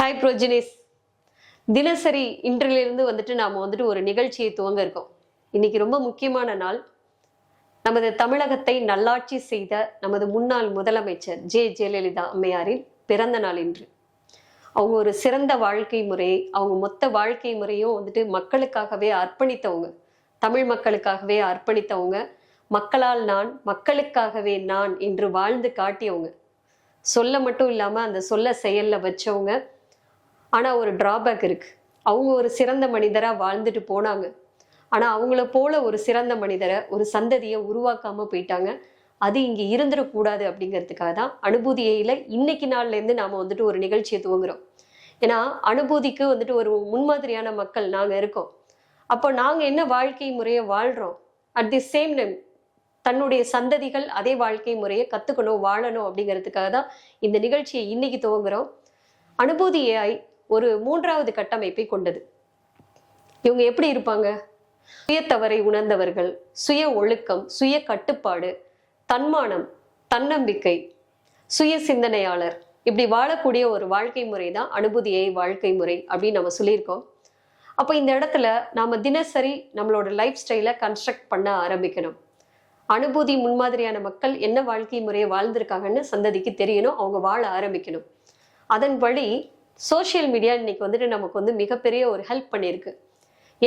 Hi ப்ரோஜினேஸ் தினசரி இன்றிலிருந்து வந்துட்டு நாம் வந்துட்டு ஒரு நிகழ்ச்சியை துவங்க இருக்கோம். இன்னைக்கு ரொம்ப முக்கியமான நாள். நமது தமிழகத்தை நல்லாட்சி செய்த நமது முன்னாள் முதலமைச்சர் ஜே. ஜெயலலிதா அம்மையாரின் பிறந்த நாள் இன்று. அவங்க ஒரு சிறந்த வாழ்க்கை முறை அவங்க மொத்த வாழ்க்கை முறையும் வந்துட்டு மக்களுக்காகவே அர்ப்பணித்தவங்க. தமிழ் மக்களுக்காகவே அர்ப்பணித்தவங்க. மக்களால் நான் மக்களுக்காகவே நான் என்று வாழ்ந்து காட்டியவங்க. சொல்ல மட்டும் இல்லாமல் அந்த சொல்ல செயலில் வச்சவங்க. ஆனால் ஒரு ட்ராபேக் இருக்குது அவங்க ஒரு சிறந்த மனிதராக வாழ்ந்துட்டு போனாங்க. ஆனால் அவங்கள போல ஒரு சிறந்த மனிதரை ஒரு சந்ததியை உருவாக்காம போயிட்டாங்க. அது இங்கே இருந்துடக்கூடாது அப்படிங்கிறதுக்காக தான் அனுபூதியில் இன்னைக்கு நாள்லேருந்து நாம் வந்துட்டு ஒரு நிகழ்ச்சியை துவங்குறோம். ஏன்னா அனுபூதிக்கு வந்துட்டு ஒரு முன்மாதிரியான மக்கள் நாங்கள் இருக்கோம். அப்போ நாங்கள் என்ன வாழ்க்கை முறையை வாழ்கிறோம் அட் தி சேம் டைம் தன்னுடைய சந்ததிகள் அதே வாழ்க்கை முறையை கற்றுக்கணும் வாழணும் அப்படிங்கிறதுக்காக தான் இந்த நிகழ்ச்சியை இன்னைக்கு துவங்குறோம். அனுபூதி ஏஐ ஒரு மூன்றாவது கட்டமைப்பை கொண்டது. இவங்க எப்படி இருப்பாங்க? சுயத்தவறை உணர்ந்தவர்கள் சுய ஒழுக்கம் சுய கட்டுப்பாடு தன்மானம் தன்னம்பிக்கை சுய சிந்தனையாளர். இப்படி வாழக்கூடிய ஒரு வாழ்க்கை முறை தான் அனுபூதியை வாழ்க்கை முறை அப்படின்னு நம்ம சொல்லியிருக்கோம். அப்போ இந்த இடத்துல நாம் தினசரி நம்மளோட லைஃப் ஸ்டைலை கன்ஸ்ட்ரக்ட் பண்ண ஆரம்பிக்கணும். அனுபூதி முன்மாதிரியான மக்கள் என்ன வாழ்க்கை முறையை வாழ்ந்திருக்காங்கன்னு சந்ததிக்கு தெரியணும் அவங்க வாழ ஆரம்பிக்கணும். அதன் வழி சோஷியல் மீடியா இன்னைக்கு வந்துட்டு நமக்கு வந்து மிகப்பெரிய ஒரு ஹெல்ப் பண்ணியிருக்கு.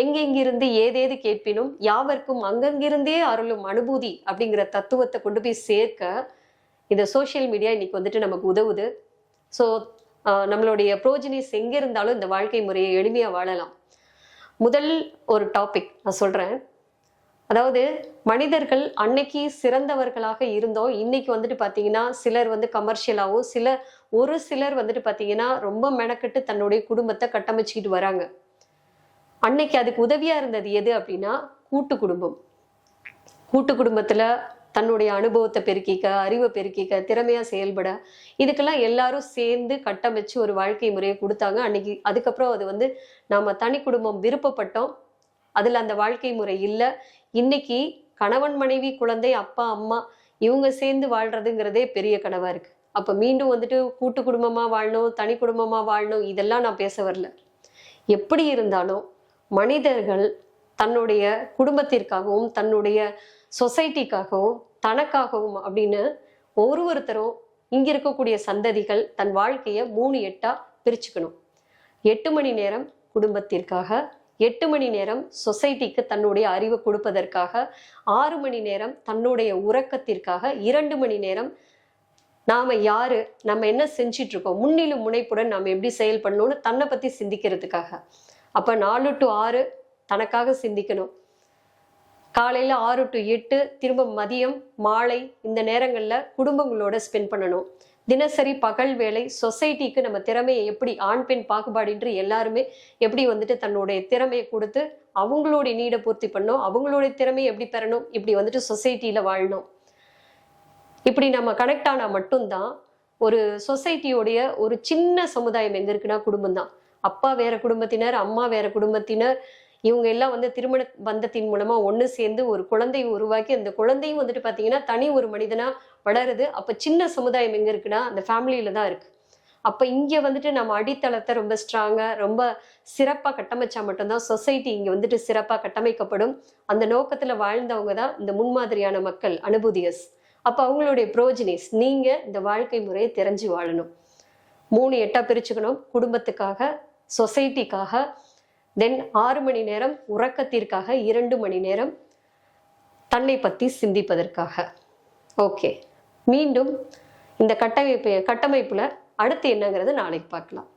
எங்கெங்கிருந்து ஏதேது கேட்பினும் யாவர்க்கும் அங்கங்கிருந்தே அருளும் அனுபூதி அப்படிங்கிற தத்துவத்தை கொண்டு போய் சேர்க்க இந்த சோஷியல் மீடியா இன்னைக்கு வந்துட்டு நமக்கு உதவுது. ஸோ நம்மளுடைய ப்ரோஜினிஸ் எங்கே இருந்தாலும் இந்த வாழ்க்கை முறையை எளிமையாக வாழலாம். முதல் ஒரு டாபிக் நான் சொல்கிறேன் அதாவது மனிதர்கள் அன்னைக்கு சிறந்தவர்களாக இருந்தோம். இன்னைக்கு வந்துட்டு பார்த்தீங்கன்னா சிலர் வந்து கமர்ஷியலாகவும் சில ஒரு சிலர் வந்துட்டு பார்த்தீங்கன்னா ரொம்ப மெனக்கெட்டு தன்னுடைய குடும்பத்தை கட்டமைச்சிக்கிட்டு வராங்க. அன்னைக்கு அதுக்கு உதவியாக இருந்தது எது அப்படின்னா கூட்டு குடும்பம். கூட்டு குடும்பத்தில் தன்னுடைய அனுபவத்தை பெருக்கிக்க அறிவை பெருக்கிக்க திறமையாக செயல்பட இதுக்கெல்லாம் எல்லாரும் சேர்ந்து கட்டமைச்சு ஒரு வாழ்க்கை முறையை கொடுத்தாங்க. அன்னைக்கு அதுக்கப்புறம் அது வந்து நாம் தனி குடும்பம் விருப்பப்பட்டோம். அதில் அந்த வாழ்க்கை முறை இல்லை. இன்னைக்கு கணவன் மனைவி குழந்தை அப்பா அம்மா இவங்க சேர்ந்து வாழ்றதுங்கிறதே பெரிய கனவா இருக்கு. அப்ப மீண்டும் வந்துட்டு கூட்டு குடும்பமா வாழணும் தனி குடும்பமா வாழணும் இதெல்லாம் நான் பேச வரல. எப்படி இருந்தாலும் மனிதர்கள் தன்னுடைய குடும்பத்திற்காகவும் தன்னுடைய சொசைட்டிக்காகவும் தனக்காகவும் அப்படின்னு ஒவ்வொருத்தரும் இங்க இருக்கக்கூடிய சந்ததிகள் தன் வாழ்க்கையை மூணு எட்டா பிரிச்சுக்கணும். எட்டு மணி நேரம் குடும்பத்திற்காக எட்டு மணி நேரம் சொசைட்டிக்கு தன்னுடைய அறிவை கொடுப்பதற்காக ஆறு மணி நேரம் தன்னுடைய உறக்கத்திற்காக இரண்டு மணி நேரம் நாம யாரு நம்ம என்ன செஞ்சிட்டு இருக்கோம் முன்னிலும் முனைப்புடன் நாம் எப்படி செயல்படணும்னு தன்னை பத்தி சிந்திக்கிறதுக்காக. அப்ப நாலு டு ஆறு தனக்காக சிந்திக்கணும். காலையில் ஆறு டு எட்டு திரும்ப மதியம் மாலை இந்த நேரங்களில் குடும்பங்களோட ஸ்பெண்ட் பண்ணணும். தினசரி பகல் வேலை சொசைட்டிக்கு நம்ம திறமையை எப்படி ஆண் பெண் பாகுபாடின்றி எல்லாருமே எப்படி வந்துட்டு தன்னுடைய திறமையை கொடுத்து அவங்களுடைய நீடை பூர்த்தி பண்ணணும் அவங்களுடைய திறமையை எப்படி பெறணும் இப்படி வந்துட்டு சொசைட்டியில் வாழணும். இப்படி நம்ம கனெக்ட் ஆனால் மட்டும்தான் ஒரு சொசைட்டியோடைய ஒரு சின்ன சமுதாயம் எங்கே இருக்குன்னா குடும்பம் தான் அப்பா வேற குடும்பத்தினர் அம்மா வேற குடும்பத்தினர் இவங்க எல்லாம் வந்து திருமண பந்தத்தின் மூலமா ஒன்று சேர்ந்து ஒரு குழந்தையை உருவாக்கி அந்த குழந்தையும் வந்துட்டு பார்த்தீங்கன்னா தனி ஒரு மனிதனா வளருது. அப்போ சின்ன சமுதாயம் எங்க இருக்குன்னா அந்த ஃபேமிலியில தான் இருக்கு. அப்போ இங்கே வந்துட்டு நம்ம அடித்தளத்தை ரொம்ப ஸ்ட்ராங்காக ரொம்ப சிறப்பாக கட்டமைச்சா மட்டும்தான் சொசைட்டி இங்கே வந்துட்டு சிறப்பாக கட்டமைக்கப்படும். அந்த நோக்கத்தில் வாழ்ந்தவங்க தான் இந்த முன்மாதிரியான மக்கள் அனுபூதியஸ். அப்போ அவங்களுடைய ப்ரோஜினிஸ் நீங்கள் இந்த வாழ்க்கை முறையை தெரிஞ்சு வாழணும். மூணு எட்டாக பிரிச்சுக்கணும். குடும்பத்துக்காக சொசைட்டிக்காக தென் ஆறு மணி நேரம் உறக்கத்திற்காக இரண்டு மணி நேரம் தன்னை பற்றி சிந்திப்பதற்காக. ஓகே மீண்டும் இந்த கட்டமைப்பு கட்டமைப்பில் அடுத்து என்னங்கிறது நாளைக்கு பார்க்கலாம்.